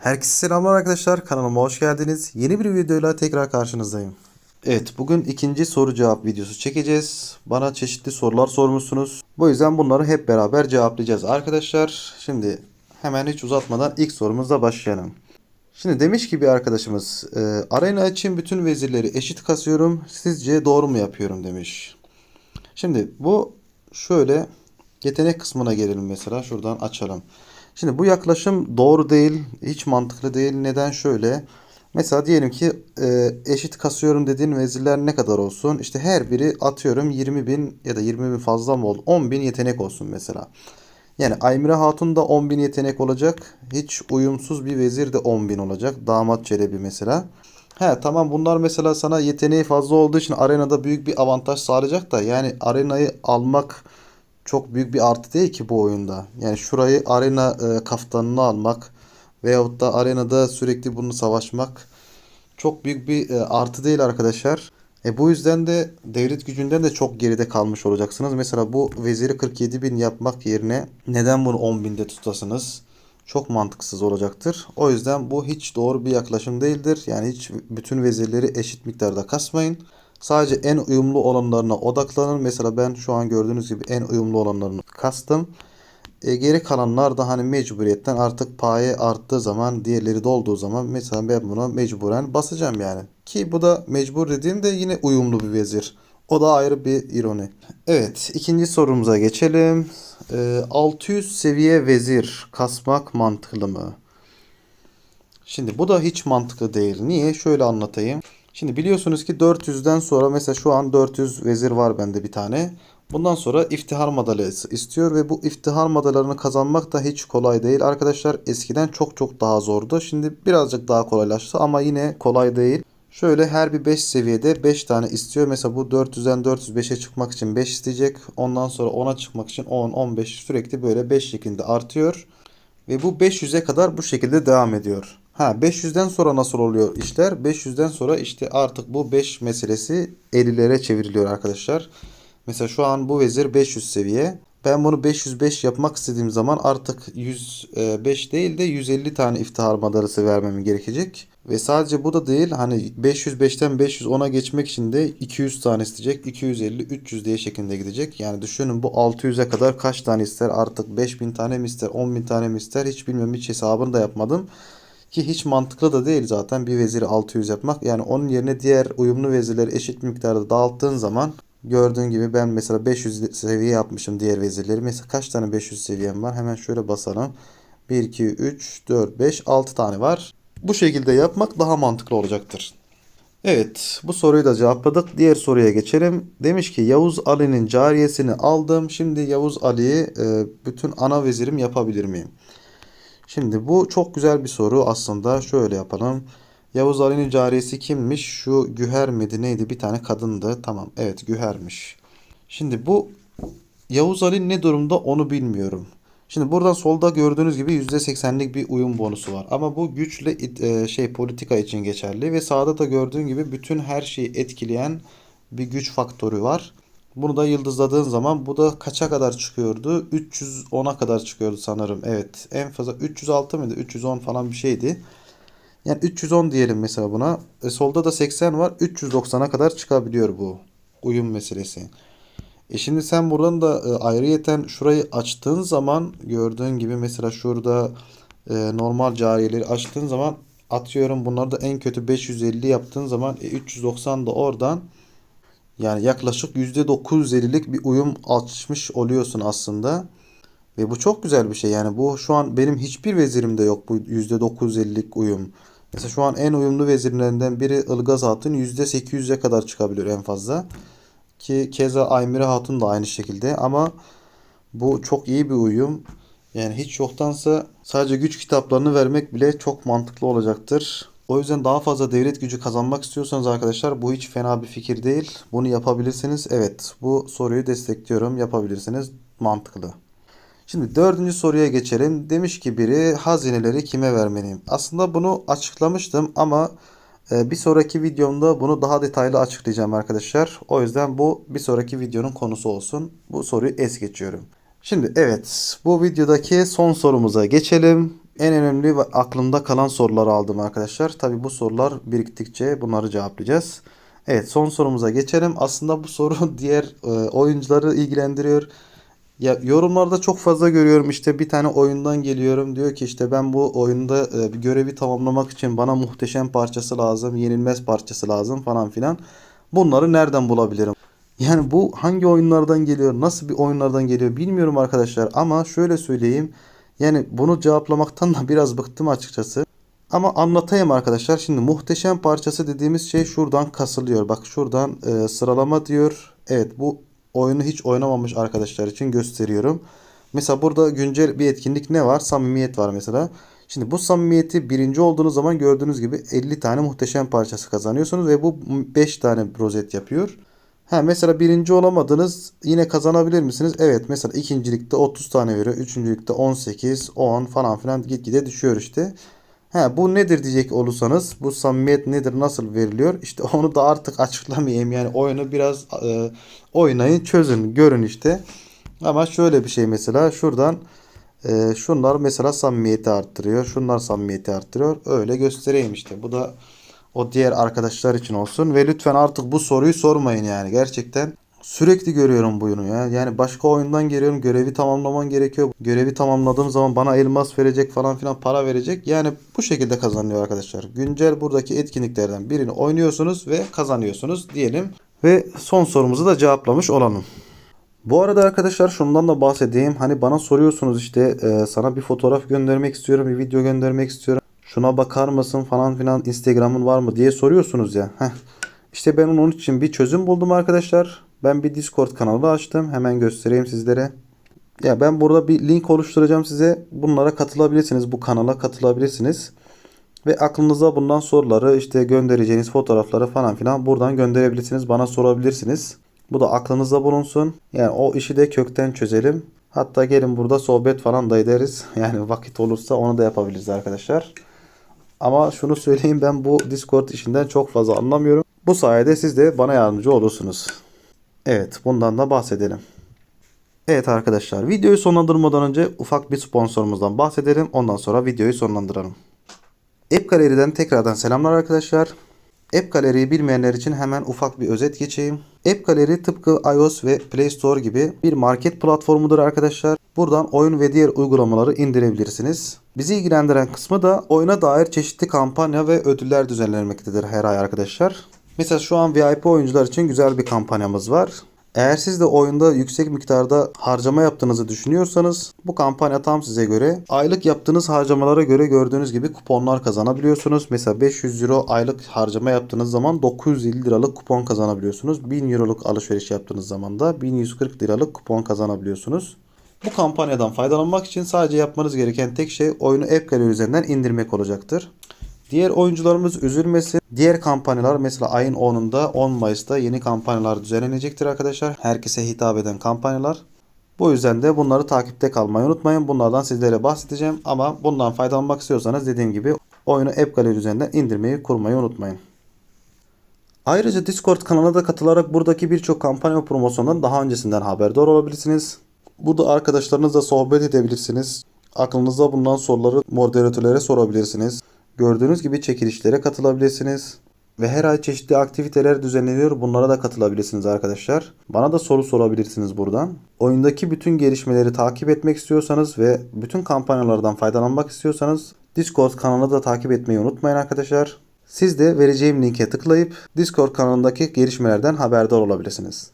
Herkese selamlar arkadaşlar. Kanalıma hoş geldiniz. Yeni bir videoyla tekrar karşınızdayım. Evet bugün ikinci soru cevap videosu çekeceğiz. Bana çeşitli sorular sormuşsunuz. Bu yüzden bunları hep beraber cevaplayacağız arkadaşlar. Şimdi hemen hiç uzatmadan ilk sorumuzla başlayalım. Şimdi demiş ki bir arkadaşımız e, arena için bütün vezirleri eşit kasıyorum. Sizce doğru mu yapıyorum demiş. Şimdi bu şöyle yetenek kısmına gelelim mesela. Şuradan açalım. Şimdi bu yaklaşım doğru değil. Hiç mantıklı değil. Neden şöyle? Mesela diyelim ki e, eşit kasıyorum dediğin vezirler ne kadar olsun? İşte her biri atıyorum 20 bin ya da 20 bin fazla mı oldu? 10 bin yetenek olsun mesela. Yani Aymire Hatun da 10 bin yetenek olacak. Hiç uyumsuz bir vezir de 10 bin olacak. Damat Çelebi mesela. He tamam bunlar mesela sana yeteneği fazla olduğu için arenada büyük bir avantaj sağlayacak da yani arenayı almak çok büyük bir artı değil ki bu oyunda. Yani şurayı arena e, kaftanını almak veyahut da arenada sürekli bunu savaşmak çok büyük bir e, artı değil arkadaşlar. E bu yüzden de devlet gücünden de çok geride kalmış olacaksınız. Mesela bu veziri 47 bin yapmak yerine neden bunu 10 binde tutasınız? Çok mantıksız olacaktır. O yüzden bu hiç doğru bir yaklaşım değildir. Yani hiç bütün vezirleri eşit miktarda kasmayın. Sadece en uyumlu olanlarına odaklanın. Mesela ben şu an gördüğünüz gibi en uyumlu olanlarını kastım. E, geri kalanlar da hani mecburiyetten artık paye arttığı zaman diğerleri dolduğu zaman mesela ben buna mecburen basacağım yani. Ki bu da mecbur dediğim de yine uyumlu bir vezir. O da ayrı bir ironi. Evet ikinci sorumuza geçelim. E, 600 seviye vezir kasmak mantıklı mı? Şimdi bu da hiç mantıklı değil. Niye? Şöyle anlatayım. Şimdi biliyorsunuz ki 400'den sonra mesela şu an 400 vezir var bende bir tane. Bundan sonra iftihar madalyası istiyor ve bu iftihar madalyalarını kazanmak da hiç kolay değil. Arkadaşlar eskiden çok çok daha zordu. Şimdi birazcık daha kolaylaştı ama yine kolay değil. Şöyle her bir 5 seviyede 5 tane istiyor. Mesela bu 400'den 405'e çıkmak için 5 isteyecek. Ondan sonra 10'a çıkmak için 10, 15 sürekli böyle 5 şeklinde artıyor. Ve bu 500'e kadar bu şekilde devam ediyor. Ha 500'den sonra nasıl oluyor işler? 500'den sonra işte artık bu 5 meselesi 50'lere çevriliyor arkadaşlar. Mesela şu an bu vezir 500 seviye. Ben bunu 505 yapmak istediğim zaman artık 105 değil de 150 tane iftihar madalyası vermem gerekecek. Ve sadece bu da değil hani 505'ten 510'a geçmek için de 200 tane isteyecek. 250, 300 diye şeklinde gidecek. Yani düşünün bu 600'e kadar kaç tane ister artık 5000 tane mi ister 10.000 tane mi ister hiç bilmiyorum hiç hesabını da yapmadım. Ki hiç mantıklı da değil zaten bir veziri 600 yapmak. Yani onun yerine diğer uyumlu vezirleri eşit miktarda dağıttığın zaman gördüğün gibi ben mesela 500 seviye yapmışım diğer vezirleri. Mesela kaç tane 500 seviyem var? Hemen şöyle basalım. 1, 2, 3, 4, 5, 6 tane var. Bu şekilde yapmak daha mantıklı olacaktır. Evet bu soruyu da cevapladık. Diğer soruya geçelim. Demiş ki Yavuz Ali'nin cariyesini aldım. Şimdi Yavuz Ali'yi e, bütün ana vezirim yapabilir miyim? Şimdi bu çok güzel bir soru aslında. Şöyle yapalım. Yavuz Ali'nin cariyesi kimmiş? Şu Güher miydi neydi? Bir tane kadındı. Tamam evet Güher'miş. Şimdi bu Yavuz Ali ne durumda onu bilmiyorum. Şimdi buradan solda gördüğünüz gibi %80'lik bir uyum bonusu var. Ama bu güçle e, şey politika için geçerli ve sağda da gördüğün gibi bütün her şeyi etkileyen bir güç faktörü var. Bunu da yıldızladığın zaman bu da kaça kadar çıkıyordu? 310'a kadar çıkıyordu sanırım. Evet. En fazla 306 mıydı? 310 falan bir şeydi. Yani 310 diyelim mesela buna. E, solda da 80 var. 390'a kadar çıkabiliyor bu uyum meselesi. E şimdi sen buradan da e, ayrıyeten şurayı açtığın zaman gördüğün gibi mesela şurada e, normal cariyeleri açtığın zaman atıyorum bunları da en kötü 550 yaptığın zaman e, 390 da oradan yani yaklaşık %950'lik bir uyum açmış oluyorsun aslında. Ve bu çok güzel bir şey. Yani bu şu an benim hiçbir vezirimde yok bu %950'lik uyum. Mesela şu an en uyumlu vezirlerinden biri Ilgaz Hatun %800'e kadar çıkabilir en fazla. Ki keza Aymire Hatun da aynı şekilde ama bu çok iyi bir uyum. Yani hiç yoktansa sadece güç kitaplarını vermek bile çok mantıklı olacaktır. O yüzden daha fazla devlet gücü kazanmak istiyorsanız arkadaşlar bu hiç fena bir fikir değil. Bunu yapabilirsiniz. Evet bu soruyu destekliyorum. Yapabilirsiniz. Mantıklı. Şimdi dördüncü soruya geçelim. Demiş ki biri hazineleri kime vermeliyim? Aslında bunu açıklamıştım ama e, bir sonraki videomda bunu daha detaylı açıklayacağım arkadaşlar. O yüzden bu bir sonraki videonun konusu olsun. Bu soruyu es geçiyorum. Şimdi evet bu videodaki son sorumuza geçelim. En önemli ve aklımda kalan soruları aldım arkadaşlar. Tabi bu sorular biriktikçe bunları cevaplayacağız. Evet son sorumuza geçelim. Aslında bu soru diğer e, oyuncuları ilgilendiriyor. Ya yorumlarda çok fazla görüyorum işte bir tane oyundan geliyorum diyor ki işte ben bu oyunda e, bir görevi tamamlamak için bana muhteşem parçası lazım, yenilmez parçası lazım falan filan. Bunları nereden bulabilirim? Yani bu hangi oyunlardan geliyor, nasıl bir oyunlardan geliyor bilmiyorum arkadaşlar ama şöyle söyleyeyim. Yani bunu cevaplamaktan da biraz bıktım açıkçası. Ama anlatayım arkadaşlar. Şimdi muhteşem parçası dediğimiz şey şuradan kasılıyor. Bak şuradan e, sıralama diyor. Evet bu oyunu hiç oynamamış arkadaşlar için gösteriyorum. Mesela burada güncel bir etkinlik ne var? Samimiyet var mesela. Şimdi bu samimiyeti birinci olduğunuz zaman gördüğünüz gibi 50 tane muhteşem parçası kazanıyorsunuz ve bu 5 tane rozet yapıyor. Ha mesela birinci olamadınız yine kazanabilir misiniz? Evet mesela ikincilikte 30 tane veriyor. Üçüncülükte 18, 10 falan filan gitgide düşüyor işte. Ha bu nedir diyecek olursanız bu samimiyet nedir nasıl veriliyor? İşte onu da artık açıklamayayım. Yani oyunu biraz e, oynayın çözün görün işte. Ama şöyle bir şey mesela şuradan e, şunlar mesela samimiyeti arttırıyor. Şunlar samimiyeti arttırıyor. Öyle göstereyim işte. Bu da o diğer arkadaşlar için olsun. Ve lütfen artık bu soruyu sormayın yani. Gerçekten sürekli görüyorum bu oyunu ya. Yani başka oyundan geliyorum. Görevi tamamlaman gerekiyor. Görevi tamamladığım zaman bana elmas verecek falan filan para verecek. Yani bu şekilde kazanıyor arkadaşlar. Güncel buradaki etkinliklerden birini oynuyorsunuz ve kazanıyorsunuz diyelim. Ve son sorumuzu da cevaplamış olalım. Bu arada arkadaşlar şundan da bahsedeyim. Hani bana soruyorsunuz işte e, sana bir fotoğraf göndermek istiyorum, bir video göndermek istiyorum. Şuna bakar mısın falan filan Instagram'ın var mı diye soruyorsunuz ya. Heh. İşte ben onun için bir çözüm buldum arkadaşlar. Ben bir Discord kanalı açtım. Hemen göstereyim sizlere. Ya ben burada bir link oluşturacağım size. Bunlara katılabilirsiniz. Bu kanala katılabilirsiniz. Ve aklınıza bundan soruları işte göndereceğiniz fotoğrafları falan filan buradan gönderebilirsiniz. Bana sorabilirsiniz. Bu da aklınızda bulunsun. Yani o işi de kökten çözelim. Hatta gelin burada sohbet falan da ederiz. Yani vakit olursa onu da yapabiliriz arkadaşlar. Ama şunu söyleyeyim ben bu Discord işinden çok fazla anlamıyorum. Bu sayede siz de bana yardımcı olursunuz. Evet bundan da bahsedelim. Evet arkadaşlar videoyu sonlandırmadan önce ufak bir sponsorumuzdan bahsedelim. Ondan sonra videoyu sonlandıralım. App Gallery'den tekrardan selamlar arkadaşlar. App Gallery'yi bilmeyenler için hemen ufak bir özet geçeyim. App Gallery tıpkı iOS ve Play Store gibi bir market platformudur arkadaşlar. Buradan oyun ve diğer uygulamaları indirebilirsiniz. Bizi ilgilendiren kısmı da oyuna dair çeşitli kampanya ve ödüller düzenlenmektedir her ay arkadaşlar. Mesela şu an VIP oyuncular için güzel bir kampanyamız var. Eğer siz de oyunda yüksek miktarda harcama yaptığınızı düşünüyorsanız bu kampanya tam size göre. Aylık yaptığınız harcamalara göre gördüğünüz gibi kuponlar kazanabiliyorsunuz. Mesela 500 euro aylık harcama yaptığınız zaman 950 liralık kupon kazanabiliyorsunuz. 1000 euroluk alışveriş yaptığınız zaman da 1140 liralık kupon kazanabiliyorsunuz. Bu kampanyadan faydalanmak için sadece yapmanız gereken tek şey oyunu App Gallery üzerinden indirmek olacaktır. Diğer oyuncularımız üzülmesin. Diğer kampanyalar mesela ayın 10'unda 10 Mayıs'ta yeni kampanyalar düzenlenecektir arkadaşlar. Herkese hitap eden kampanyalar. Bu yüzden de bunları takipte kalmayı unutmayın. Bunlardan sizlere bahsedeceğim ama bundan faydalanmak istiyorsanız dediğim gibi oyunu App Gallery üzerinden indirmeyi kurmayı unutmayın. Ayrıca Discord kanalına da katılarak buradaki birçok kampanya ve promosyondan daha öncesinden haberdar olabilirsiniz. Burada arkadaşlarınızla sohbet edebilirsiniz. Aklınızda bulunan soruları moderatörlere sorabilirsiniz. Gördüğünüz gibi çekilişlere katılabilirsiniz. Ve her ay çeşitli aktiviteler düzenleniyor. Bunlara da katılabilirsiniz arkadaşlar. Bana da soru sorabilirsiniz buradan. Oyundaki bütün gelişmeleri takip etmek istiyorsanız ve bütün kampanyalardan faydalanmak istiyorsanız Discord kanalını da takip etmeyi unutmayın arkadaşlar. Siz de vereceğim linke tıklayıp Discord kanalındaki gelişmelerden haberdar olabilirsiniz.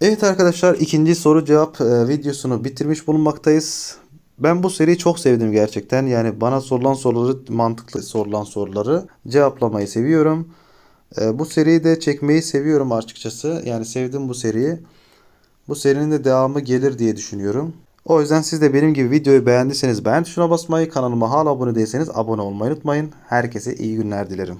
Evet arkadaşlar ikinci soru cevap e, videosunu bitirmiş bulunmaktayız. Ben bu seriyi çok sevdim gerçekten. Yani bana sorulan soruları, mantıklı sorulan soruları cevaplamayı seviyorum. E, bu seriyi de çekmeyi seviyorum açıkçası. Yani sevdim bu seriyi. Bu serinin de devamı gelir diye düşünüyorum. O yüzden siz de benim gibi videoyu beğendiyseniz beğen tuşuna basmayı, kanalıma hala abone değilseniz abone olmayı unutmayın. Herkese iyi günler dilerim.